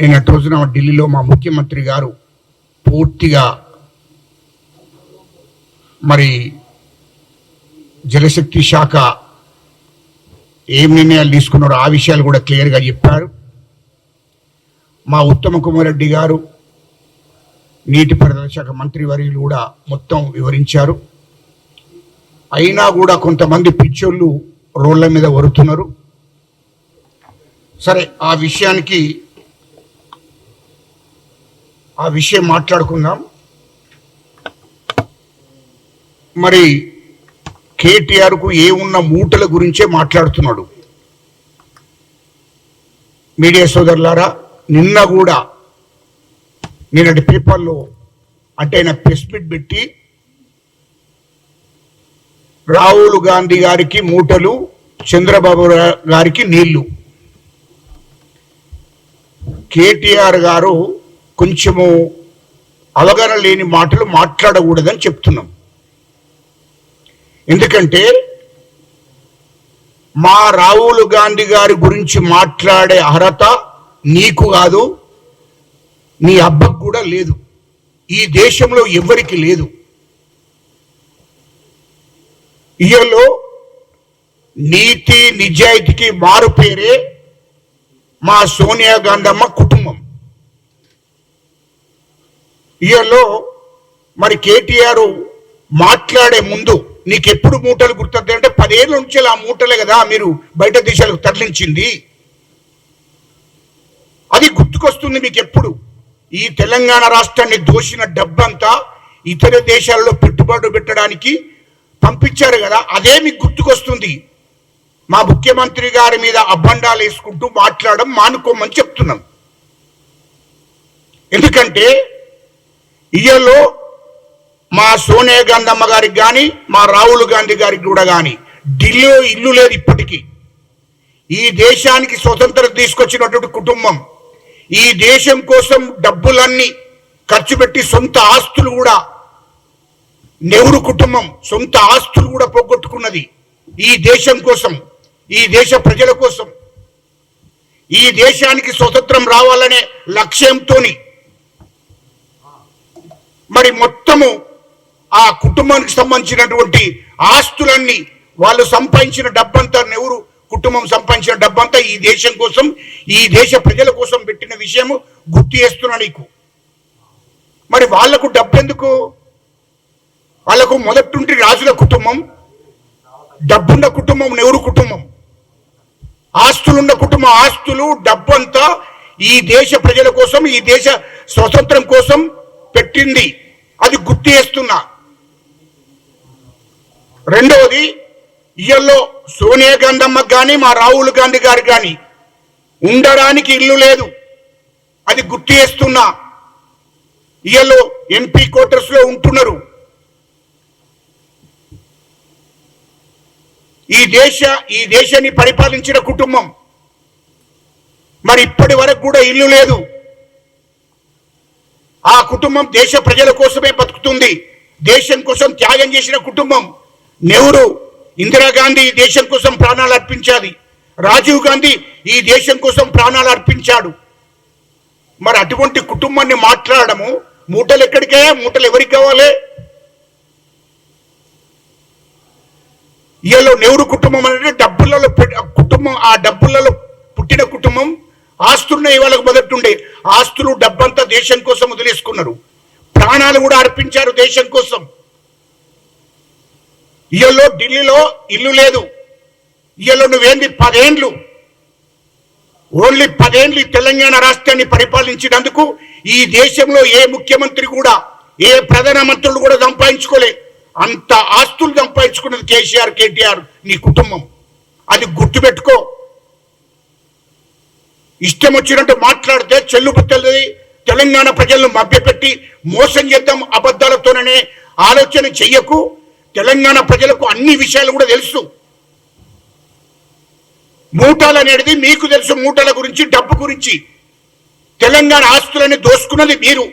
నేను రోజున ఢిల్లీలో మా ముఖ్యమంత్రి గారు పూర్తిగా మరి జలశక్తి శాఖ ఏం నిర్ణయాలు తీసుకున్నారో ఆ విషయాలు కూడా క్లియర్గా చెప్పారు. మా ఉత్తమ కుమార్ రెడ్డి గారు నీటిపారుదల శాఖ మంత్రివర్యులు కూడా మొత్తం వివరించారు. అయినా కూడా కొంతమంది పిచ్చోళ్ళు రోడ్ల మీద వరుతున్నారు. సరే ఆ విషయానికి ఆ విషయం మాట్లాడుకుందాం. మరి కేటీఆర్కు ఏ ఉన్న మూటల గురించే మాట్లాడుతున్నాడు. మీడియా సోదరులారా నిన్న కూడా నిన్నటి పేపర్లో అంటే ఆయన ప్రెస్ మీట్ పెట్టి రాహుల్ గాంధీ గారికి మూటలు చంద్రబాబు గారికి నీళ్ళు. కేటీఆర్ గారు కొంచెము అవగాహన లేని మాటలు మాట్లాడకూడదని చెప్తున్నాం. ఎందుకంటే మా రాహుల్ గాంధీ గారి గురించి మాట్లాడే అర్హత నీకు కాదు నీ అబ్బకు కూడా లేదు. ఈ దేశంలో ఎవరికి లేదు. ఇయలో నీతి నిజాయితీకి మారు పేరే మా సోనియా గాంధమ్మ కుటుంబం ఇయర్లో మరి కేటీఆర్ మాట్లాడే ముందు నీకు ఎప్పుడు మూటలు గుర్తుంది అంటే పదేళ్ళ నుంచి ఆ మూటలే కదా మీరు బయట దేశాలకు తరలించింది. అది గుర్తుకొస్తుంది మీకు ఎప్పుడు ఈ తెలంగాణ రాష్ట్రాన్ని దోషిన డబ్బంతా ఇతర దేశాలలో పెట్టుబడులు పెట్టడానికి పంపించారు కదా అదే మీకు గుర్తుకొస్తుంది. మా ముఖ్యమంత్రి గారి మీద అబ్బండాలు వేసుకుంటూ మాట్లాడడం మానుకోమని చెప్తున్నాం. ఎందుకంటే ఇయలో మా సోనియా గాంధీ అమ్మ గారికి కానీ మా రాహుల్ గాంధీ గారికి కూడా కానీ ఢిల్లీలో ఇల్లు లేదు ఇప్పటికీ. ఈ దేశానికి స్వతంత్రం తీసుకొచ్చినటువంటి కుటుంబం ఈ దేశం కోసం డబ్బులన్నీ ఖర్చు పెట్టి సొంత ఆస్తులు కూడా నెహ్రూ కుటుంబం సొంత ఆస్తులు కూడా పోగొట్టుకున్నది ఈ దేశం కోసం ఈ దేశ ప్రజల కోసం. ఈ దేశానికి స్వతంత్రం రావాలనే లక్ష్యంతోని మరి మొత్తము ఆ కుటుంబానికి సంబంధించినటువంటి ఆస్తులన్నీ వాళ్ళు సంపాదించిన డబ్బంతా నెవరు కుటుంబం సంపాదించిన డబ్బంతా ఈ దేశం కోసం ఈ దేశ ప్రజల కోసం పెట్టిన విషయము గుర్తు చేస్తున్నా నీకు. మరి వాళ్ళకు డబ్బెందుకు? వాళ్ళకు మొదటి రాజుల కుటుంబం డబ్బున్న కుటుంబం నెవరు కుటుంబం? ఆస్తులున్న కుటుంబం ఆస్తులు డబ్బంతా ఈ దేశ ప్రజల కోసం ఈ దేశ స్వతంత్రం కోసం పెట్టింది. అది గుర్తు చేస్తున్నా. రెండవది ఇయల్లో సోనియా గాంధమ్మ కానీ మా రాహుల్ గాంధీ గారు కానీ ఉండడానికి ఇల్లు లేదు. అది గుర్తు చేస్తున్నా. ఇయ్యలో ఎంపీ క్వార్టర్స్లో ఉంటున్నారు. ఈ దేశ ఈ దేశాన్ని పరిపాలించిన కుటుంబం. మరి ఇప్పటి వరకు కూడా ఇల్లు లేదు. ఆ కుటుంబం దేశ ప్రజల కోసమే బతుకుతుంది. దేశం కోసం త్యాగం చేసిన కుటుంబం నెహ్రూ ఇందిరాగాంధీ ఈ దేశం కోసం ప్రాణాలు అర్పించాలి. రాజీవ్ గాంధీ ఈ దేశం కోసం ప్రాణాలు అర్పించాడు. మరి అటువంటి కుటుంబాన్ని మాట్లాడము మూటలు ఎక్కడికే మూటలు ఎవరికి కావాలి? ఇయలో నెహ్రూ కుటుంబం అనేది డబ్బులలో కుటుంబం ఆ డబ్బులలో పుట్టిన కుటుంబం. ఆస్తులున్నాయి ఇవాళకు మొదటుండే ఆస్తులు డబ్బంతా దేశం కోసం వదిలేసుకున్నారు. ప్రాణాలు కూడా అర్పించారు దేశం కోసం. ఇయలో ఢిల్లీలో ఇల్లు లేదు. ఇయలో నువ్వేంది పదేండ్లు? ఓన్లీ పదేండ్లు తెలంగాణ రాష్ట్రాన్ని పరిపాలించినందుకు ఈ దేశంలో ఏ ముఖ్యమంత్రి కూడా ఏ ప్రధానమంత్రులు కూడా సంపాదించుకోలే. అంత ఆస్తులు సంపాదించుకున్నది కేసీఆర్ కేటీఆర్ నీ కుటుంబం. అది గుర్తుపెట్టుకో. ఇష్టం వచ్చినట్టు మాట్లాడితే చెల్లుబుత్తది తెలంగాణ ప్రజలను మభ్యపెట్టి మోసం చేద్దాం అబద్ధాలతోననే ఆలోచన చెయ్యకు. తెలంగాణ ప్రజలకు అన్ని విషయాలు కూడా తెలుసు. మూటలు అనేది మీకు తెలుసు మూటల గురించి డబ్బు గురించి. తెలంగాణ ఆస్తులని దోసుకున్నది మీరు.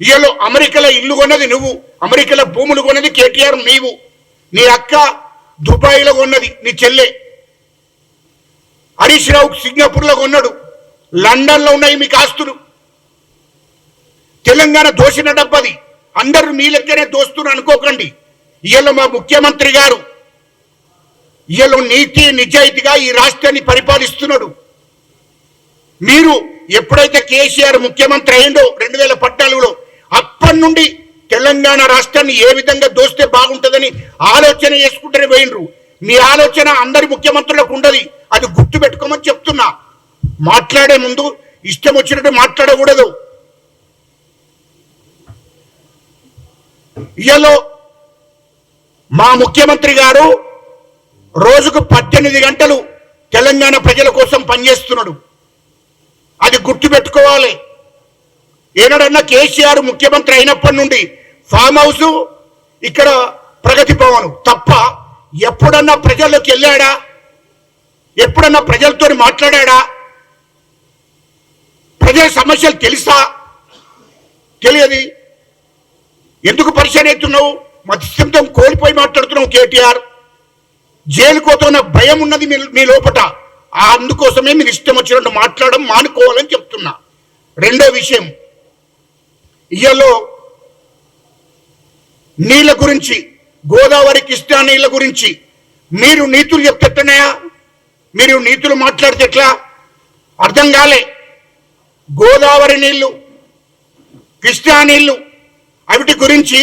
ఇయలో అమెరికాలో ఇల్లు కొన్నది నువ్వు అమెరికాలో భూములు కొన్నది కేటీఆర్ నీవు నీ అక్క దుబాయ్లో కొన్నది నీ చెల్లె. హరీష్ రావు సింగపూర్లో కొన్నాడు. లండన్లో ఉన్నాయి మీకు ఆస్తులు. తెలంగాణ దోషిన డబ్బది అందరూ మీ లెక్కనే దోస్తున్నారు అనుకోకండి. ఇవాళ మా ముఖ్యమంత్రి గారు ఇవాళ నీతి నిజాయితీగా ఈ రాష్ట్రాన్ని పరిపాలిస్తున్నాడు. మీరు ఎప్పుడైతే కేసీఆర్ ముఖ్యమంత్రి అయిండో రెండు వేల పద్నాలుగులో అప్పటి నుండి తెలంగాణ రాష్ట్రాన్ని ఏ విధంగా దోస్తే బాగుంటుందని ఆలోచన చేసుకుంటూనే పోయినరు మీ ఆలోచన అందరి ముఖ్యమంత్రులకు ఉండదు. అది గుర్తు పెట్టుకోమని చెప్తున్నా. మాట్లాడే ముందు ఇష్టం వచ్చినట్టు మాట్లాడకూడదు. ఇయలో మా ముఖ్యమంత్రి గారు రోజుకు పద్దెనిమిది గంటలు తెలంగాణ ప్రజల కోసం పనిచేస్తున్నాడు. అది గుర్తు పెట్టుకోవాలి ఏనాడన్నా కేసీఆర్ ముఖ్యమంత్రి అయినప్పటి నుండి ఫామ్ హౌస్ ఇక్కడ ప్రగతి భవన్ తప్ప ఎప్పుడన్నా ప్రజల్లోకి వెళ్ళాడా? ఎప్పుడన్నా ప్రజలతో మాట్లాడా ప్రజల సమస్యలు తెలుసా? తెలియదు. ఎందుకు పరిచయం అవుతున్నావు? మత్స్యంతో కోల్పోయి మాట్లాడుతున్నావు కేటీఆర్. జైలు కోతున్న భయం ఉన్నది మీ లోపట. ఆ అందుకోసమే మీరు ఇష్టం వచ్చినట్టు మాట్లాడడం మానుకోవాలని చెప్తున్నా. రెండో విషయం. ఇయ్యలో నీళ్ళ గురించి గోదావరి కృష్ణా నీళ్ళ గురించి మీరు నీతులు చెప్తున్నాయా మీరు నీతులు మాట్లాడితే ఎట్లా? అర్థం కాలే. గోదావరి నీళ్ళు కృష్ణా నీళ్ళు అవిటి గురించి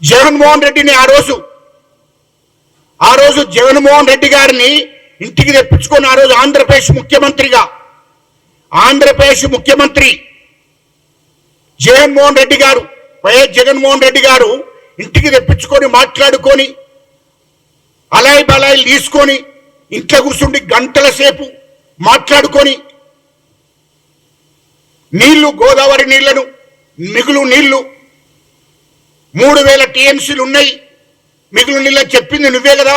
జగన్మోహన్ రెడ్డిని ఆ రోజు ఆ రోజు జగన్మోహన్ రెడ్డి గారిని ఇంటికి తెప్పించుకొని ఆ రోజు ఆంధ్రప్రదేశ్ ముఖ్యమంత్రిగా ఆంధ్రప్రదేశ్ ముఖ్యమంత్రి జగన్మోహన్ రెడ్డి గారు వైఎస్ జగన్మోహన్ రెడ్డి గారు ఇంటికి తెప్పించుకొని మాట్లాడుకొని అలాయి బలాయిలు తీసుకొని ఇంట్లో కూర్చుండి గంటల సేపు మాట్లాడుకొని నీళ్ళు గోదావరి నీళ్ళను మిగులు నీళ్ళు మూడు వేల టీఎంసీలు ఉన్నాయి. మిగులు నీళ్ళ చెప్పింది నువ్వే కదా?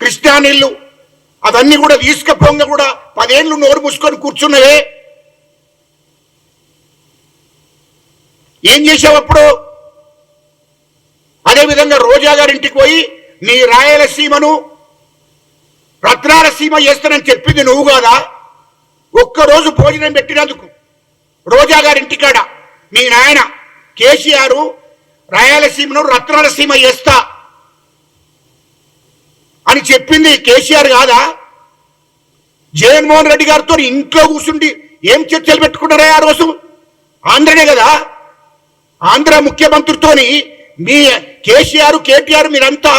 కృష్ణా నీళ్ళు అవన్నీ కూడా తీసుకపోంగా కూడా పదేళ్ళు నోరు మూసుకొని కూర్చున్నవే. ఏం చేసావు అప్పుడు? అదేవిధంగా రోజా గారి ఇంటికి పోయి నీ రాయలసీమను రత్నాలసీమ చేస్తానని చెప్పింది నువ్వు కాదా? ఒక్కరోజు భోజనం పెట్టినందుకు. రోజా గారి ఇంటికాడ మీ నాయన కేసీఆర్ రాయలసీమను రత్నాలసీమ చేస్తా అని చెప్పింది కేసీఆర్ కాదా? జగన్మోహన్ రెడ్డి గారితో ఇంట్లో కూర్చుండి ఏం చర్చలు పెట్టుకున్నారా ఆ రోజు? ఆంధ్రనే కదా? ఆంధ్ర ముఖ్యమంత్రితోని మీ కేసీఆర్ కేటీఆర్ మీరంతా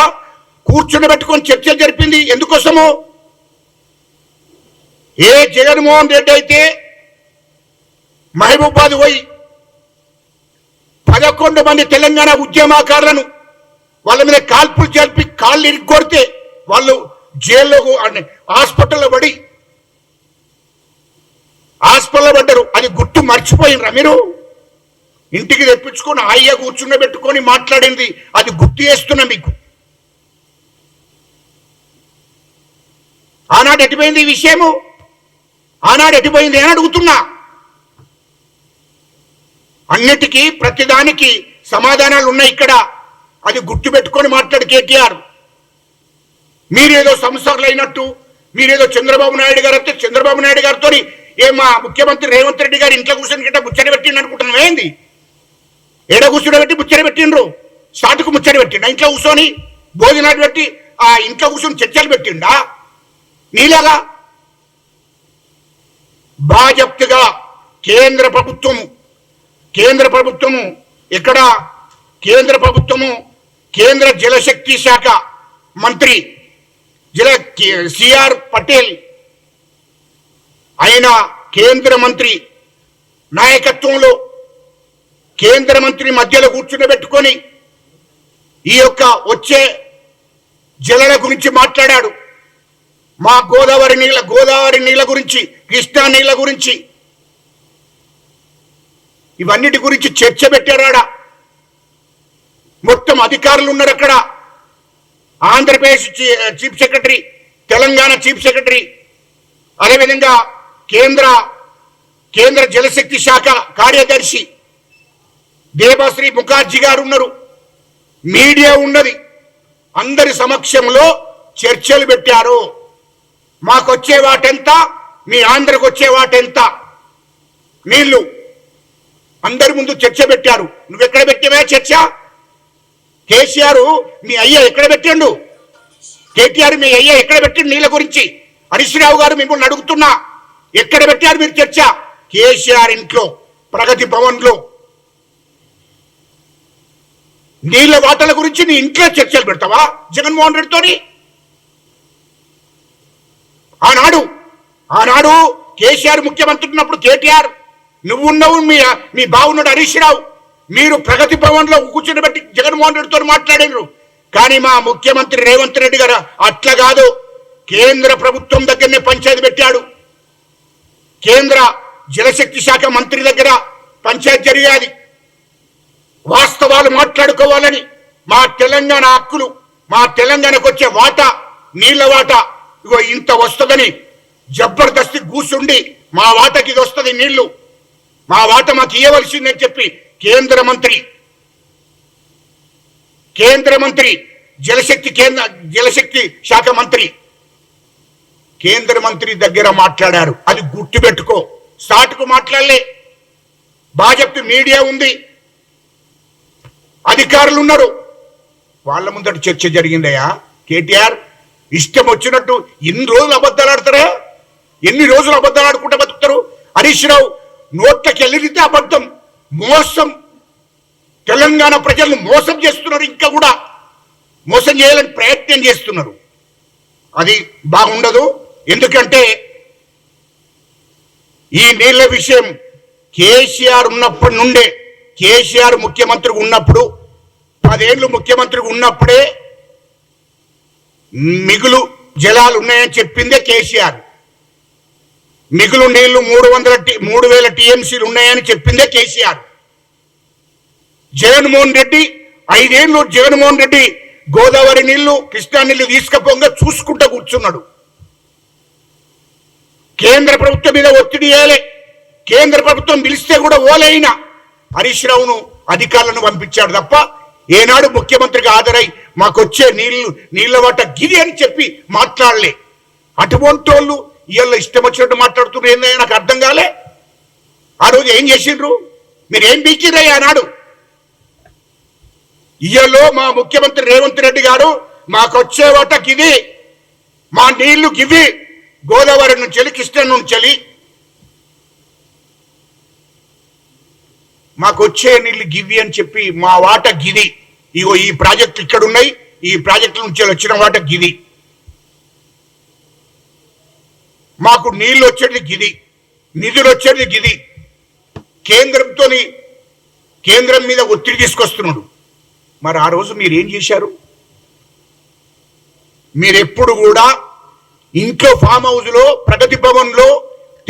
కూర్చుని పెట్టుకొని చర్చలు జరిపింది. ఎందుకోసము? ఏ జగన్మోహన్ రెడ్డి అయితే మహబూబాద్ పోయి పదకొండు మంది తెలంగాణ ఉద్యమకారులను వాళ్ళ మీద కాల్పులు జరిపి కాళ్ళు ఇరుక్కొడితే వాళ్ళు జైల్లో హాస్పిటల్లో పడి హాస్పిటల్లో పడ్డారు. అది గుర్తు మర్చిపోయినరా మీరు? ఇంటికి తెప్పించుకొని హాయిగా కూర్చుండబెట్టుకొని పెట్టుకొని మాట్లాడింది. అది గుర్తు చేస్తున్నా మీకు. ఆనాడు ఎట్టిపోయింది ఈ విషయము? ఆనాడు ఎట్టిపోయింది అని అడుగుతున్నా. అన్నిటికీ ప్రతిదానికి సమాధానాలు ఉన్నాయి ఇక్కడ. అది గుర్తుపెట్టుకొని మాట్లాడు కేటీఆర్. మీరేదో సంస్థలు అయినట్టు మీరేదో చంద్రబాబు నాయుడు గారు అయితే చంద్రబాబు నాయుడు గారితో ఏ మా ముఖ్యమంత్రి రేవంత్ రెడ్డి గారు ఇంట్లో కూర్చొని గిట్ట ముచ్చట పెట్టిండు అనుకుంటున్నాం ఏంది? ఏడ కూర్చొని పెట్టి ముచ్చట పెట్టిండ్రు? షాటుకు ముచ్చట పెట్టిండ? ఇంట్లో కూర్చొని భోజనాలు పెట్టి ఆ ఇంట్లో కూర్చొని చర్చలు పెట్టిండా? నీలాగా బాజప్తుగా కేంద్ర ప్రభుత్వము కేంద్ర ప్రభుత్వము ఇక్కడ కేంద్ర ప్రభుత్వము కేంద్ర జలశక్తి శాఖ మంత్రి జల సిఆర్ పటేల్ ఆయన కేంద్ర మంత్రి నాయకత్వంలో కేంద్ర మంత్రి మధ్యలో కూర్చుండబెట్టుకొని ఈ యొక్క వచ్చే జలల గురించి మాట్లాడాడు. మా గోదావరి నీళ్ళ గోదావరి నీళ్ళ గురించి కృష్ణా నీళ్ళ గురించి. ఇవన్నిటి గురించి చర్చ పెట్టారాడ మొత్తం అధికారులు ఉన్నారు అక్కడ. ఆంధ్రప్రదేశ్ చీ- chief secretary Telangana chief secretary అదేవిధంగా కేంద్ర కేంద్ర జలశక్తి శాఖ కార్యదర్శి దేవశ్రీ ముఖర్జీ గారు ఉన్నారు. మీడియా ఉన్నది. అందరి సమక్షంలో చర్చలు పెట్టారు. మాకొచ్చే వాటెంత? మీ ఆంధ్రకు వచ్చే వాటెంత? నీళ్ళు అందరి ముందు చర్చ పెట్టారు. నువ్వు ఎక్కడ పెట్టావా చర్చ? కేసీఆర్ మీ అయ్య ఎక్కడ పెట్టిండు? కేటీఆర్ మీ అయ్య ఎక్కడ పెట్టిండు నీళ్ళ గురించి? హరీశ్రావు గారు మిమ్మల్ని అడుగుతున్నా. ఎక్కడ పెట్టారు మీరు చర్చ? కేసీఆర్ ఇంట్లో ప్రగతి భవన్లో నీళ్ళ వాటల గురించి నీ ఇంట్లో చర్చలు పెడతావా? జగన్మోహన్ రెడ్డితోని? ఆనాడు ఆనాడు కేసీఆర్ ముఖ్యమంత్రి ఉన్నప్పుడు కేటీఆర్ నువ్వు ఉన్నావు మీ మీ బావున్నాడు హరీష్ రావు. మీరు ప్రగతి భవన్లో కూర్చుని బట్టి జగన్మోహన్ రెడ్డితో మాట్లాడినరు కానీ మా ముఖ్యమంత్రి రేవంత్ రెడ్డి గారు అట్లా కాదు. కేంద్ర ప్రభుత్వం దగ్గరనే పంచాయతీ పెట్టాడు. కేంద్ర జలశక్తి శాఖ మంత్రి దగ్గర పంచాయతీ జరిగాది. వాస్తవాలు మాట్లాడుకోవాలని మా తెలంగాణ హక్కులు మా తెలంగాణకు వచ్చే వాటా నీళ్ళ వాటా ఇగో ఇంత వస్తుందని జబర్దస్తి కూర్చుండి మా వాటకి ఇది వస్తుంది నీళ్ళు. మా వాట మాకు ఇవ్వవలసిందని చెప్పి కేంద్ర మంత్రి కేంద్ర మంత్రి జలశక్తి కేంద్ర జలశక్తి శాఖ మంత్రి కేంద్ర మంత్రి దగ్గర మాట్లాడారు. అది గుర్తుపెట్టుకో సాటుకు మాట్లాడలే. భాజపా మీడియా ఉంది. అధికారులు ఉన్నారు వాళ్ళ ముందట చర్చ జరిగిందయ్యా. కేటీఆర్ ఇష్టం వచ్చినట్టు ఎన్ని రోజులు అబద్ధాలు ఆడతారా? ఎన్ని రోజులు అబద్ధాలు ఆడుకుంటే బతుకుతారు? హరీష్ రావు నోట్లకి వెళ్ళితే అబద్ధం మోసం. తెలంగాణ ప్రజలను మోసం చేస్తున్నారు ఇంకా కూడా. మోసం చేయాలని ప్రయత్నం చేస్తున్నారు. అది బాగుండదు. ఎందుకంటే ఈ నీళ్ళ విషయం కేసీఆర్ ఉన్నప్పటి నుండే కేసీఆర్ ముఖ్యమంత్రిగా ఉన్నప్పుడు పదేళ్ళు ముఖ్యమంత్రిగా ఉన్నప్పుడే మిగులు జలాలు ఉన్నాయని చెప్పిందే కేసీఆర్. మిగులు నీళ్ళు మూడు వందల మూడు వేల టీఎంసీలు ఉన్నాయని చెప్పిందే కేసీఆర్. జగన్మోహన్ రెడ్డి ఐదేళ్ళు జగన్మోహన్ రెడ్డి గోదావరి నీళ్ళు కృష్ణా నీళ్ళు తీసుకపోగా చూసుకుంటూ కూర్చున్నాడు. కేంద్ర ప్రభుత్వం మీద ఒత్తిడి వేయాలి కేంద్ర ప్రభుత్వం పిలిస్తే కూడా ఓలైన. హరీష్ రావును అధికారులను పంపించాడు తప్ప ఏనాడు ముఖ్యమంత్రికి హాజరై మాకొచ్చే నీళ్ళు నీళ్ళ వాట గిరి అని చెప్పి మాట్లాడలే. అటువంటి వాళ్ళు ఇవాళ ఇష్టం వచ్చినట్టు మాట్లాడుతున్నారు. ఏందయ్యా నాకు అర్థం కాలే? ఆ రోజు ఏం చేసిండ్రు? మీరు ఏం బీకిరయ్యా ఆనాడు? ఇయ్యలో మా ముఖ్యమంత్రి రేవంత్ రెడ్డి గారు మాకొచ్చే వాట గిది మా నీళ్ళు గివి గోదావరి నుంచి కృష్ణ నుంచి మాకొచ్చే నీళ్ళు గివి అని చెప్పి మా వాట గిది ఇగో ఈ ప్రాజెక్ట్ ఇక్కడ ఉన్నాయి ఈ ప్రాజెక్ట్ నుంచి వచ్చిన వాట గిది. మాకు నీళ్ళు వచ్చేది గిది నిధులు వచ్చేది గిది. కేంద్రంతో కేంద్రం మీద ఒత్తిడి తీసుకొస్తున్నాడు. మరి ఆ రోజు మీరేం చేశారు? మీరెప్పుడు కూడా ఇంట్లో ఫామ్ హౌస్లో ప్రగతి భవన్లో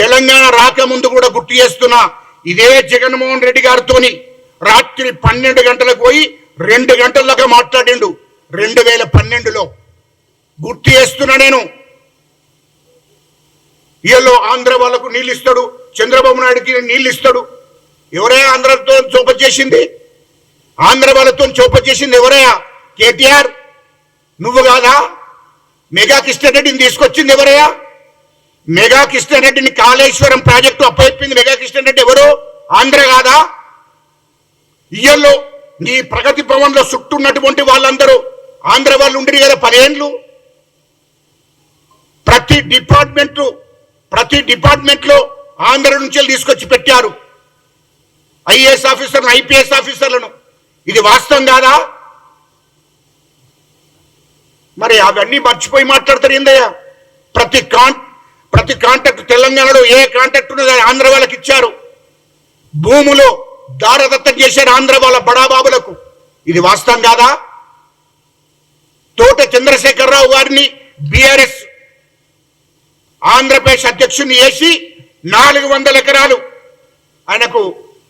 తెలంగాణ రాకముందు కూడా గుర్తు చేస్తున్నా ఇదే జగన్మోహన్ రెడ్డి గారితోని రాత్రి పన్నెండు గంటలకు పోయి రెండు గంటల దాకా మాట్లాడిండు. రెండు వేల పన్నెండులో. గుర్తు చేస్తున్నా నేను. వీళ్ళు ఆంధ్ర వాళ్ళకు నీళ్ళు ఇస్తాడు చంద్రబాబు నాయుడుకి నీళ్ళు ఇస్తాడు ఎవరే ఆంధ్రతో చూప చేసింది? ఆంధ్ర వాళ్ళతో చూప చేసింది ఎవరయ్యా కేటీఆర్. నువ్వు కాదా? మెగా కృష్ణారెడ్డిని తీసుకొచ్చింది ఎవరయ్యా మెగా కృష్ణారెడ్డిని కాళేశ్వరం ప్రాజెక్టు అప్పచెప్పింది మెగా కృష్ణారెడ్డి ఎవరు? ఆంధ్ర కాదా? ఇయ్యల్లో నీ ప్రగతి భవన్లో చుట్టున్నటువంటి వాళ్ళందరూ ఆంధ్ర వాళ్ళు ఉండరు కదా పదేండ్లు? ప్రతి డిపార్ట్మెంట్ ప్రతి డిపార్ట్మెంట్లో ఆంధ్ర నుంచి తీసుకొచ్చి పెట్టారు. ఐఏఎస్ ఆఫీసర్లను ఐపీఎస్ ఆఫీసర్లను. ఇది వాస్తవం కాదా? మరి అవన్నీ మర్చిపోయి మాట్లాడతారు ఏందయ్యా? ప్రతి కాన్ ప్రతి కాంట్రాక్ట్ తెలంగాణలో ఏ కాంట్రాక్ట్ ఉన్నదో ఆంధ్ర వాళ్ళకి ఇచ్చారు. భూములో దారదత్తం చేశారు ఆంధ్ర వాళ్ళ బడాబాబులకు. ఇది వాస్తవం కాదా? తోట చంద్రశేఖరరావు గారిని బీఆర్ఎస్ ఆంధ్రప్రదేశ్ అధ్యక్షుని వేసి నాలుగు వందల ఎకరాలు ఆయనకు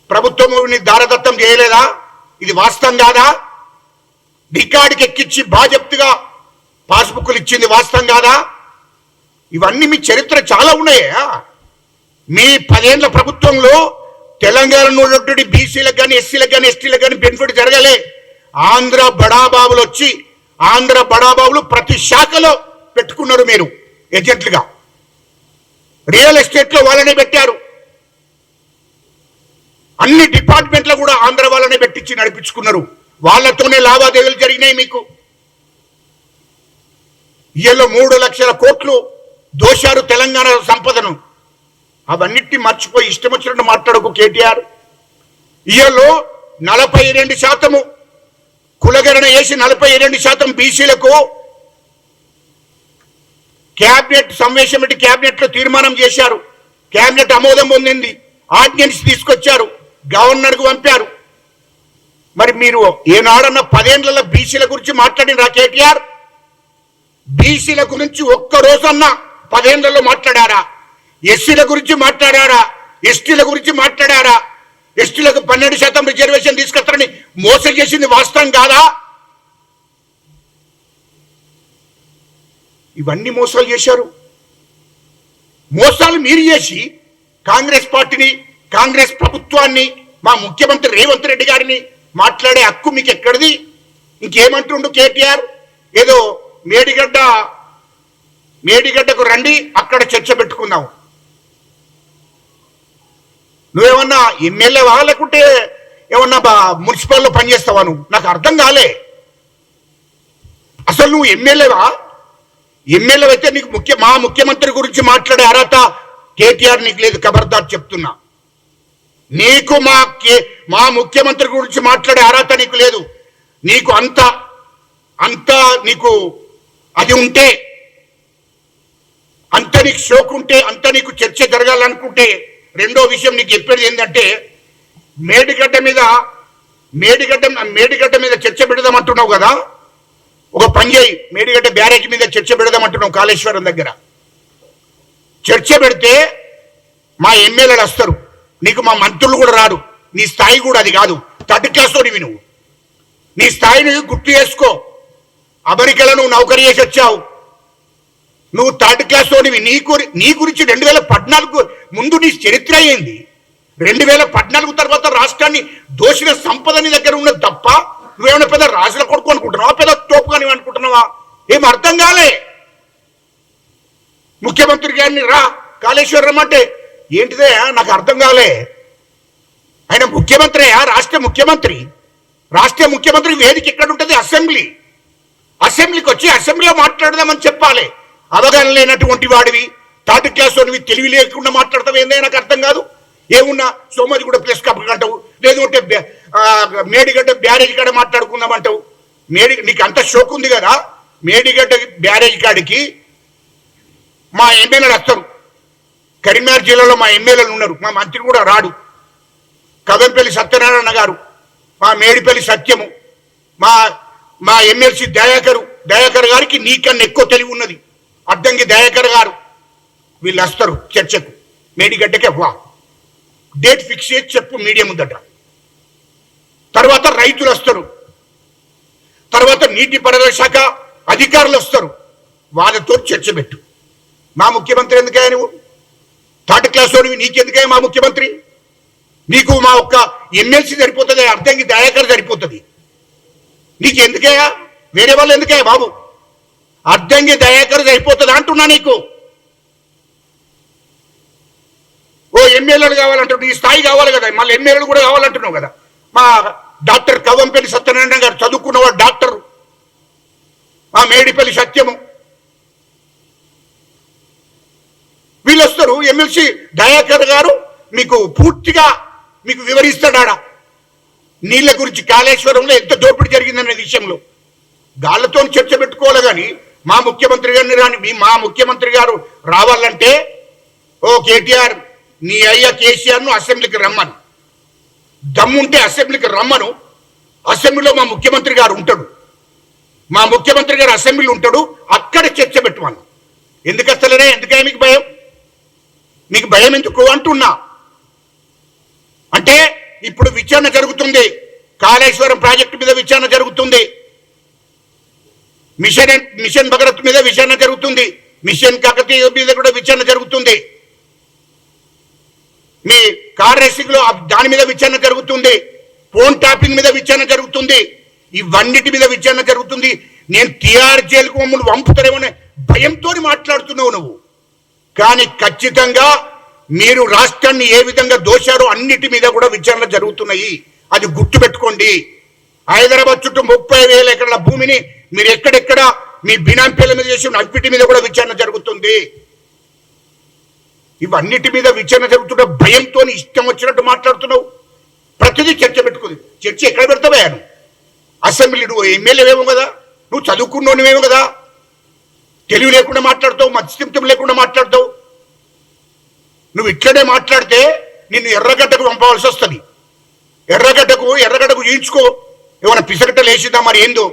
ప్రభుత్వం దారదత్తం చేయలేదా? ఇది వాస్తవం కాదా? రికార్డుకి ఎక్కించి బాజప్తిగా పాస్బుక్లు ఇచ్చింది వాస్తవం కాదా? ఇవన్నీ మీ చరిత్ర చాలా ఉన్నాయా? మీ పదేళ్ళ ప్రభుత్వంలో తెలంగాణ ఉన్నటువంటి బీసీలకు కానీ ఎస్సీలకు కానీ ఎస్టీలకు కానీ బెనిఫిట్ జరగలే. ఆంధ్ర బడాబాబులు వచ్చి ఆంధ్ర బడాబాబులు ప్రతి శాఖలో పెట్టుకున్నారు మీరు ఏజెంట్లుగా రియల్ ఎస్టేట్లో వాళ్ళనే పెట్టారు. అన్ని డిపార్ట్మెంట్లో కూడా ఆంధ్ర వాళ్ళనే పెట్టించి నడిపించుకున్నారు. వాళ్ళతోనే లావాదేవీలు జరిగినాయి మీకు. ఇయ్యలో మూడు లక్షల కోట్లు దోశారు తెలంగాణ సంపదను. అవన్నిటిని మర్చిపోయి ఇష్టం వచ్చినట్టు మాట్లాడకు కేటీఆర్. ఇయలో నలభై రెండు శాతము కులగణన వేసి నలభై రెండు శాతం బీసీలకు క్యాబినెట్ సమావేశం పెట్టి క్యాబినెట్లో తీర్మానం చేశారు. క్యాబినెట్ ఆమోదం పొందింది. ఆర్డినెన్స్ తీసుకొచ్చారు. గవర్నర్కు పంపారు. మరి మీరు ఏనాడన్న పదేండ్ల బీసీల గురించి మాట్లాడినరా కేటీఆర్? బీసీల గురించి ఒక్క రోజన్నా పదేండ్లలో మాట్లాడారా? ఎస్సీల గురించి మాట్లాడారా? ఎస్టీల గురించి మాట్లాడారా? ఎస్టీలకు పన్నెండు శాతం రిజర్వేషన్ తీసుకొస్తారని మోసం చేసింది వాస్తవం కాదా? ఇవన్నీ మోసాలు చేశారు. మోసాలు మీరు చేసి కాంగ్రెస్ పార్టీని కాంగ్రెస్ ప్రభుత్వాన్ని మా ముఖ్యమంత్రి రేవంత్ రెడ్డి గారిని మాట్లాడే హక్కు మీకు ఎక్కడిది? ఇంకేమంటుండు కేటీఆర్? ఏదో మేడిగడ్డ మేడిగడ్డకు రండి అక్కడ చర్చ పెట్టుకుందాం. నువ్వేమన్నా ఎమ్మెల్యేవా లేకుంటే ఏమన్నా బా మున్సిపల్లో పనిచేస్తావా నువ్వు? నాకు అర్థం కాలే. అసలు నువ్వు ఎమ్మెల్యేవా? ఎమ్మెల్యే అయితే నీకు ముఖ్య మా ముఖ్యమంత్రి గురించి మాట్లాడే అర్హత కేటీఆర్ నీకు లేదు ఖబర్దార్ చెప్తున్నా. నీకు మా కే- మా ముఖ్యమంత్రి గురించి మాట్లాడే అర్హత నీకు లేదు. నీకు అంత అంత నీకు అది ఉంటే అంత నీకు షోక్ ఉంటే అంత నీకు చర్చ జరగాలనుకుంటే రెండో విషయం నీకు చెప్పేది ఏంటంటే మేడిగడ్డ మీద మేడిగడ్డ మేడిగడ్డ మీద చర్చ పెడదామంటున్నావు కదా? ఒక పని చేయి మేడిగడ్డ బ్యారేజ్ మీద చర్చ పెడదామంటున్నావు కాళేశ్వరం దగ్గర. చర్చ పెడితే మా ఎమ్మెల్యేలు వస్తారు. నీకు మా మంత్రులు కూడా రాడు నీ స్థాయి కూడా అది కాదు. థర్డ్ క్లాస్ తోనివి నువ్వు. నీ స్థాయిని గుర్తు చేసుకో. అమెరికాలో నువ్వు నౌకరీ చేసి వచ్చావు. నువ్వు థర్డ్ క్లాస్ తోనివి నీ గురి నీ గురించి రెండు వేల పద్నాలుగు ముందు నీ చరిత్ర అయింది రెండు వేల పద్నాలుగు తర్వాత రాష్ట్రాన్ని దోషిన సంపద నీ దగ్గర ఉన్నది తప్ప నువ్వేమైనా పెద్ద రాజుల కొడుకు అనుకుంటున్నావా? పెద్ద తోపు కానీ అనుకుంటున్నావా? ఏం అర్థం కాలే? ముఖ్యమంత్రి గారిని రా కాళేశ్వరం అంటే ఏంటిదే? నాకు అర్థం కాలే. ఆయన ముఖ్యమంత్రి రాష్ట్ర ముఖ్యమంత్రి. రాష్ట్ర ముఖ్యమంత్రి వేదిక ఎక్కడ ఉంటుంది? అసెంబ్లీ. అసెంబ్లీకి వచ్చి అసెంబ్లీలో మాట్లాడదామని చెప్పాలి. అవగాహన లేనటువంటి వాడివి థర్డ్ క్లాస్ వాడివి తెలివి లేకుండా మాట్లాడతావు ఏందే నాకు అర్థం కాదు? ఏమున్నా? సోమది కూడా ప్రెస్ కప్ అంటావు లేదంటే మేడిగడ్డ బ్యారేజ్ కాడ మాట్లాడుకుందాం అంటావు మేడి నీకు అంత షోక్ ఉంది కదా? మేడిగడ్డ బ్యారేజ్ కాడికి మా ఎమ్మెల్యేలు వస్తారు. కరీంనగర్ జిల్లాలో మా ఎమ్మెల్యేలు ఉన్నారు. మా మంత్రి కూడా రాడు. కదంపల్లి సత్యనారాయణ గారు మా మేడిపల్లి సత్యము మా మా ఎమ్మెల్సీ దయాకరు దయాకర్ గారికి నీకన్నా ఎక్కువ తెలివి ఉన్నది. అడ్డంకి దయాకర్ గారు. వీళ్ళు వస్తారు చర్చకు మేడిగడ్డకే వా. డేట్ ఫిక్స్ చేసి చెప్పు మీడియం ముందట. తర్వాత రైతులు వస్తారు తర్వాత నీటిపారుదల శాఖ అధికారులు వస్తారు వాళ్ళతో చర్చ పెట్టు. మా ముఖ్యమంత్రి ఎందుకయ్యా నువ్వు? థర్డ్ క్లాస్ వాడివి నీకెందుకయ్యా మా ముఖ్యమంత్రి? నీకు మా ఒక్క ఎమ్మెల్సీ సరిపోతుంది? అర్థంకి దయాకర్ సరిపోతుంది. నీకు ఎందుకయ్యా వేరే వాళ్ళు ఎందుకయ్యా బాబు? అర్థంకి దయాకర్ అయిపోతుంది అంటున్నా నీకు. ఓ ఎమ్మెల్యేలు కావాలంటున్నావు ఈ స్థాయి కావాలి కదా మళ్ళీ ఎమ్మెల్యేలు కూడా కావాలంటున్నావు కదా. మా డాక్టర్ కవంపల్లి సత్యనారాయణ గారు చదువుకున్నవాడు డాక్టర్. మా మేడిపల్లి సత్యము. వీళ్ళు వస్తారు ఎమ్మెల్సీ దయాకర్ గారు మీకు పూర్తిగా మీకు వివరిస్తాడా నీళ్ళ గురించి కాళేశ్వరంలో ఎంత దోపిడీ జరిగిందనే విషయంలో. గాళ్ళతో చర్చ పెట్టుకోవాలి కానీ మా ముఖ్యమంత్రి గారిని రాని మీ మా ముఖ్యమంత్రి గారు రావాలంటే ఓ కేటీఆర్ నీ అయ్య కేసీఆర్ను అసెంబ్లీకి రమ్మను. దమ్ముంటే అసెంబ్లీకి రమ్మను. అసెంబ్లీలో మా ముఖ్యమంత్రి గారు ఉంటాడు. మా ముఖ్యమంత్రి గారు అసెంబ్లీలో ఉంటాడు. అక్కడ చర్చ పెట్టువాను ఎందుకు వస్తలేనే ఎందుకే మీకు భయం? మీకు భయం ఎందుకు అంటున్నా? అంటే ఇప్పుడు విచారణ జరుగుతుంది. కాళేశ్వరం ప్రాజెక్టు మీద విచారణ జరుగుతుంది. మిషన్ మిషన్ భగరత్ మీద విచారణ జరుగుతుంది. మిషన్ కాకతీయ మీద కూడా విచారణ జరుగుతుంది. మీ కార్ రేసింగ్లో దాని మీద విచారణ జరుగుతుంది. ఫోన్ టాపింగ్ మీద విచారణ జరుగుతుంది. ఇవన్నిటి మీద విచారణ జరుగుతుంది. నేను టీఆర్ జైలుకు మమ్మల్ని పంపుతారేమో భయంతో మాట్లాడుతున్నావు నువ్వు. కానీ ఖచ్చితంగా మీరు రాష్ట్రాన్ని ఏ విధంగా దోశారో అన్నిటి మీద కూడా విచారణ జరుగుతున్నాయి. అది గుర్తుపెట్టుకోండి. హైదరాబాద్ చుట్టూ ముప్పై వేల ఎకరాల భూమిని మీరు ఎక్కడెక్కడ మీ బినాం పేర్ల మీద చేసి అవిటి మీద కూడా విచారణ జరుగుతుంది. ఇవన్నిటి మీద విచారణ జరుగుతున్న భయంతో ఇష్టం వచ్చినట్టు మాట్లాడుతున్నావు. ప్రతిదీ చర్చ పెట్టుకుంది. చర్చ ఎక్కడ పెడతావా నువ్వు? అసెంబ్లీ నువ్వు ఎమ్మెల్యేవేమో కదా? నువ్వు చదువుకున్నోనివేమో కదా? తెలివి లేకుండా మాట్లాడతావు మత్స్యంతం లేకుండా మాట్లాడతావు. నువ్వు ఇట్లనే మాట్లాడితే నిన్ను ఎర్రగడ్డకు పంపవలసి వస్తుంది. ఎర్రగడ్డకు ఎర్రగడ్డకు చేయించుకో ఏమైనా పిసగట్ట లేచిందా మరి ఏందో?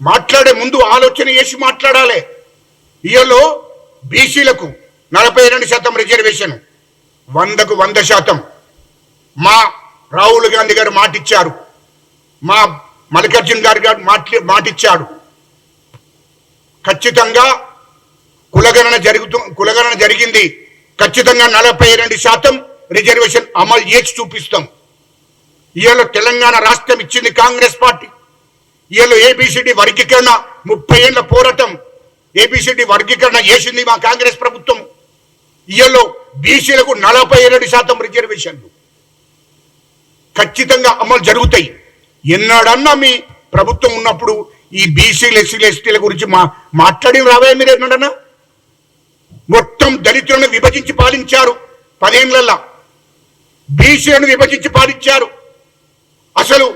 మాట్లాడే ముందు ఆలోచన చేసి మాట్లాడాలి. ఇయలో బీసీలకు నలభై రెండు శాతం రిజర్వేషన్ వందకు వంద శాతం. మా రాహుల్ గాంధీ గారు మాటిచ్చారు. మా మల్లికార్జున్ గారు గారు మాట్లా మాటిచ్చాడు ఖచ్చితంగా కులగణన జరుగుతూ కులగణన జరిగింది. ఖచ్చితంగా నలభై రెండు శాతం రిజర్వేషన్ అమలు చేసి చూపిస్తాం. ఇవాళ తెలంగాణ రాష్ట్రం ఇచ్చింది కాంగ్రెస్ పార్టీ. ఇవాళ ఏబిసిడి వర్గీకరణ ముప్పై ఏళ్ళ పోరాటం ఏబిసిడి వర్గీకరణ చేసింది మా కాంగ్రెస్ ప్రభుత్వం. ఇవాళ బీసీలకు నలభై ఏడు శాతం రిజర్వేషన్లు. ఖచ్చితంగా అమలు జరుగుతాయి. ఎన్నడన్నా మీ ప్రభుత్వం ఉన్నప్పుడు ఈ బీసీలు ఎస్సీలు ఎస్టీల గురించి మా మాట్లాడి రావే మీరు ఎన్నడన్నా? మొత్తం దళితులను విభజించి పాలించారు పదేళ్ళల్లా. బీసీలను విభజించి పాలించారు. అసలు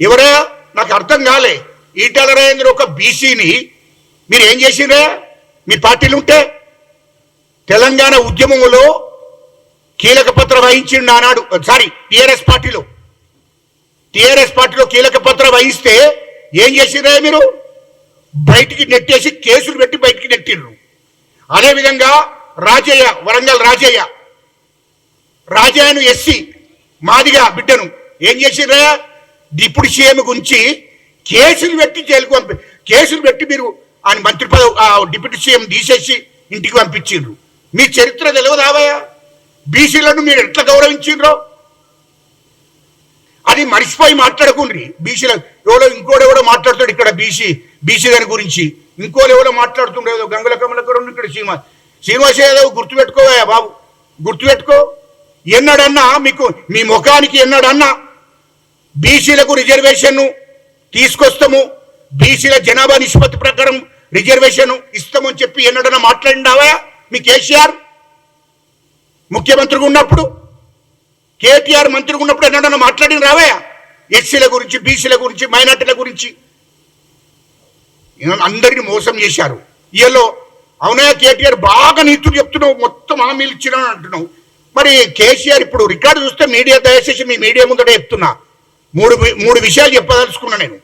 ఎవరా? నాకు అర్థం కాలే. ఈటల రాజేంద్ర ఒక బీసీని మీరు ఏం చేసిండ్రా? మీ పార్టీలు ఉంటే తెలంగాణ ఉద్యమంలో కీలక పత్ర వహించిండు ఆనాడు సారీ టిఆర్ఎస్ పార్టీలో. టిఆర్ఎస్ పార్టీలో కీలక పత్ర వహిస్తే ఏం చేసిండ్రా మీరు? బయటికి నెట్టేసి కేసులు పెట్టి బయటికి నెట్టిండ్రు. అదేవిధంగా రాజయ్య వరంగల్ రాజయ్య. రాజయ్యను ఎస్సీ మాదిగా బిడ్డను. ఏం చేసిండ్రా డిప్యూటీ సీఎం గురించి కేసులు పెట్టి జైలుకు పంపి కేసులు పెట్టి మీరు ఆయన మంత్రి పదవి ఆ డిప్యూటీ సీఎం తీసేసి ఇంటికి పంపించిండ్రు. మీ చరిత్ర తెలియదావయ్యా బీసీలను మీరు ఎట్లా గౌరవించిండ్రో? అది మర్చిపోయి మాట్లాడకుండ్రి. బీసీల ఎవడో ఇంకోటి ఎవడో మాట్లాడుతాడు ఇక్కడ బీసీ బీసీ దాని గురించి. ఇంకోటి ఎవడో మాట్లాడుతుండే ఏదో గంగుల కమలకరం ఇక్కడ శ్రీనివాస్ శ్రీనివాస్ యాదవ్ గుర్తుపెట్టుకోవా బాబు. గుర్తుపెట్టుకో. ఎన్నడన్నా మీకు మీ ముఖానికి ఎన్నడన్నా బీసీలకు రిజర్వేషన్ తీసుకొస్తాము. బీసీల జనాభా నిష్పత్తి ప్రకారం రిజర్వేషన్ ఇస్తామని చెప్పి ఎన్నడన్నా మాట్లాడినావా మీ కేసీఆర్ ముఖ్యమంత్రిగా ఉన్నప్పుడు? కేటీఆర్ మంత్రిగా ఉన్నప్పుడు ఎన్నడన్నా మాట్లాడిన రావా ఎస్సీల గురించి బీసీల గురించి మైనార్టీల గురించి? అందరిని మోసం చేశారు. ఇయలో అవునా కేటీఆర్? బాగా నీతులు చెప్తున్నావు మొత్తం హామీలు ఇచ్చినా అంటున్నావు. మరి కేసీఆర్ ఇప్పుడు రికార్డు చూస్తే మీడియా దయచేసి మీ మీడియా ముందట చెప్తున్నా. మూడు మూడు విషయాలు చెప్పదలుచుకున్నా నేను.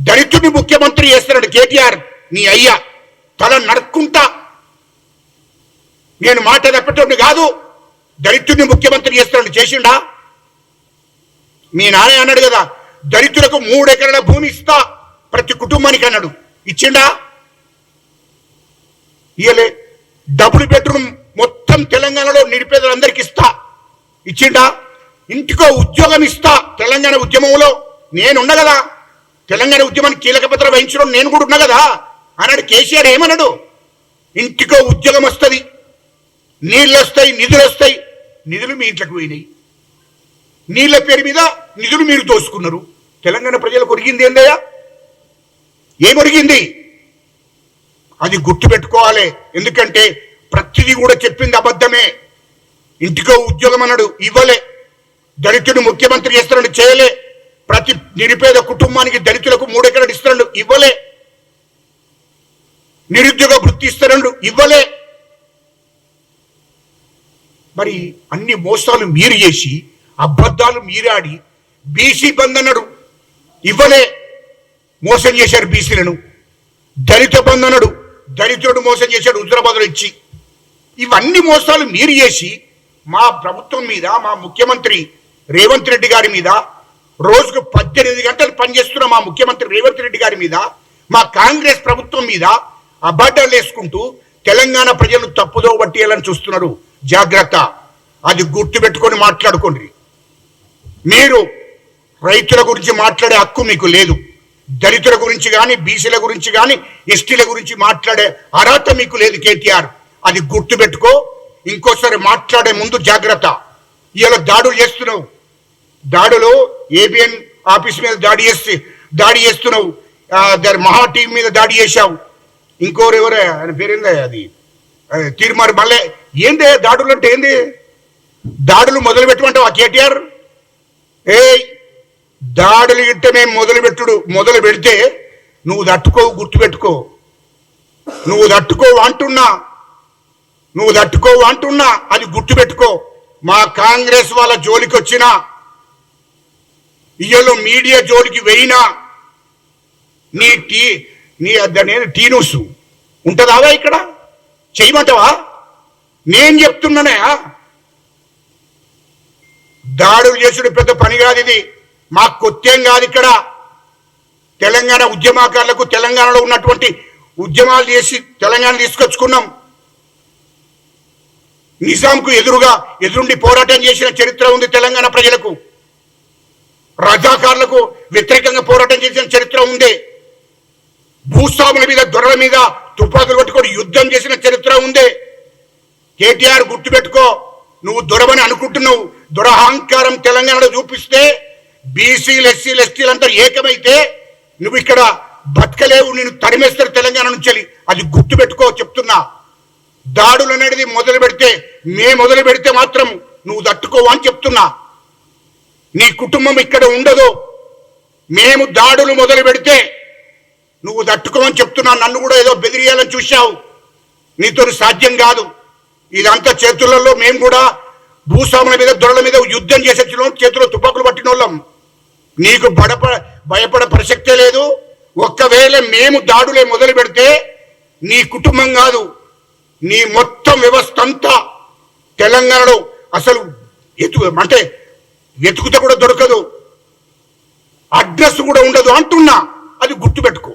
దళితుడిని ముఖ్యమంత్రి చేస్తున్నాడు కేటీఆర్ నీ అయ్యా. తల నరుక్కుంటా నేను మాట తప్పటోడిని కాదు. దళితుడిని ముఖ్యమంత్రి చేస్తున్నాడు. చేసిండా? మీ నాన్న అన్నాడు కదా దళితులకు మూడు ఎకరాల భూమి ఇస్తా. ప్రతి కుటుంబానికి అన్నాడు. ఇచ్చిండా? ఇయలే డబుల్ బెడ్రూమ్ మొత్తం తెలంగాణలో నిరుపేదలందరికి ఇస్తా. ఇచ్చిండా? ఇంటికో ఉద్యోగం ఇస్తా తెలంగాణ ఉద్యమంలో. నేనున్నా కదా తెలంగాణ ఉద్యమానికి కీలక పత్ర వహించడం నేను కూడా ఉన్నా కదా అన్నాడు కేసీఆర్ ఏమన్నాడు? ఇంటికో ఉద్యోగం వస్తుంది. నీళ్ళు వస్తాయి నిధులు వస్తాయి నిధులు మీ ఇంట్లోకి పోయినాయి. నీళ్ళ పేరు మీద నిధులు మీరు దోసుకున్నారు. తెలంగాణ ప్రజలకు ఒరిగింది ఏందయ్యా? ఏమొరిగింది? అది గుర్తుపెట్టుకోవాలి. ఎందుకంటే ప్రతిదీ కూడా చెప్పింది అబద్ధమే. ఇంటికో ఉద్యోగం అన్నాడు ఇవ్వలే. దళితుడు ముఖ్యమంత్రి చేస్తున్నాడు చేయలే. ప్రతి నిరుపేద కుటుంబానికి దళితులకు మూడెకరాలు ఇస్తున్నాడు ఇవ్వలే. నిరుద్యోగ వృత్తి ఇస్తున్నాడు ఇవ్వలే. మరి అన్ని మోసాలు మీరు చేసి అబద్ధాలు మీరాడి బీసీ బంద్ అన్నాడు ఇవ్వలే. మోసం చేశారు బీసీలను. దళిత బంద్ అన్నాడు దళితుడు మోసం చేశాడు హుజరాబాద్లో ఇచ్చి. ఇవన్నీ మోసాలు మీరు చేసి మా ప్రభుత్వం మీద మా ముఖ్యమంత్రి రేవంత్ రెడ్డి గారి మీద రోజుకు పద్దెనిమిది గంటలు పనిచేస్తున్న మా ముఖ్యమంత్రి రేవంత్ రెడ్డి గారి మీద మా కాంగ్రెస్ ప్రభుత్వం మీద అబద్ధాలు వేసుకుంటూ తెలంగాణ ప్రజలను తప్పుదో పట్టేయాలని చూస్తున్నారు. జాగ్రత్త. అది గుర్తుపెట్టుకొని మాట్లాడుకోండి. మీరు రైతుల గురించి మాట్లాడే హక్కు మీకు లేదు. దళితుల గురించి కానీ బీసీల గురించి కానీ ఎస్టీల గురించి మాట్లాడే అర్హత మీకు లేదు కేటీఆర్. అది గుర్తుపెట్టుకో ఇంకోసారి మాట్లాడే ముందు జాగ్రత్త. ఇలా దాడులు చేస్తున్నావు. దాడులు ఏబిఎన్ ఆఫీస్ మీద దాడి చేసి దాడి చేస్తున్నావు. దాని మహా టీం మీద దాడి చేశావు. ఇంకోరు ఎవరే? ఆయన పేరేందా అది? తీర్మారు మళ్ళీ ఏంది? దాడులు అంటే ఏంది? దాడులు మొదలు పెట్టమంటావా కేటీఆర్? ఏ దాడులు గిట్ట మేము మొదలు పెట్టుడు మొదలు పెడితే నువ్వు తట్టుకోవు గుర్తుపెట్టుకో. నువ్వు తట్టుకోవు అంటున్నా. నువ్వు తట్టుకోవు అంటున్నా. అది గుర్తుపెట్టుకో. మా కాంగ్రెస్ వాళ్ళ జోలికి వచ్చినా ఇయ్యలో మీడియా జోలికి వెయినా నీ టీ నీ నేను టీ న్యూస్. ఉంటుందావా ఇక్కడ? చేయమంటావా? నేను చెప్తున్నానే దాడులు చేసుడు పెద్ద పని కాదు ఇది. మా కొత్తేం కాదు ఇక్కడ. తెలంగాణ ఉద్యమకారులకు తెలంగాణలో ఉన్నటువంటి ఉద్యమాలు చేసి తెలంగాణ తీసుకొచ్చుకున్నాం. నిజాంకు ఎదురుగా ఎదురుండి పోరాటం చేసిన చరిత్ర ఉంది తెలంగాణ ప్రజలకు. రజాకారులకు వ్యతిరేకంగా పోరాటం చేసిన చరిత్ర ఉంది. భూస్వాముల మీద దొరల మీద తుపాకులు కొట్టుకొని యుద్ధం చేసిన చరిత్ర ఉంది. కేటీఆర్ గుర్తుపెట్టుకో నువ్వు దొరవని అనుకుంటున్నావు. దురహంకారం తెలంగాణలో చూపిస్తే బీసీలు ఎస్సీలు ఎస్టీలు అంతా ఏకమైతే నువ్వు ఇక్కడ బతకలేవు నేను తరిమేస్తారు తెలంగాణ నుంచి వెళ్ళి. అది గుర్తుపెట్టుకో చెప్తున్నా. దాడులు అనేది మొదలు పెడితే మే మొదలు పెడితే మాత్రం నువ్వు తట్టుకోవా అని చెప్తున్నా. నీ కుటుంబం ఇక్కడ ఉండదు. మేము దాడులు మొదలు పెడితే నువ్వు తట్టుకోమని చెప్తున్నా నన్ను కూడా ఏదో బెదిరియాలని చూశావు. నీతో సాధ్యం కాదు. ఇదంతా చేతులలో మేము కూడా భూస్వాముల మీద దొరల మీద యుద్ధం చేసే చేతిలో తుపాకులు పట్టిన వాళ్ళం నీకు బడప భయపడ ప్రసక్తే లేదు. ఒక్కవేళ మేము దాడులే మొదలు పెడితే నీ కుటుంబం కాదు. నీ మొత్తం వ్యవస్థ అంతా తెలంగాణలో అసలు ఎతు అంటే వెతుకుతే కూడా దొరకదు. అడ్రస్ కూడా ఉండదు అంటున్నా. అది గుర్తుపెట్టుకో.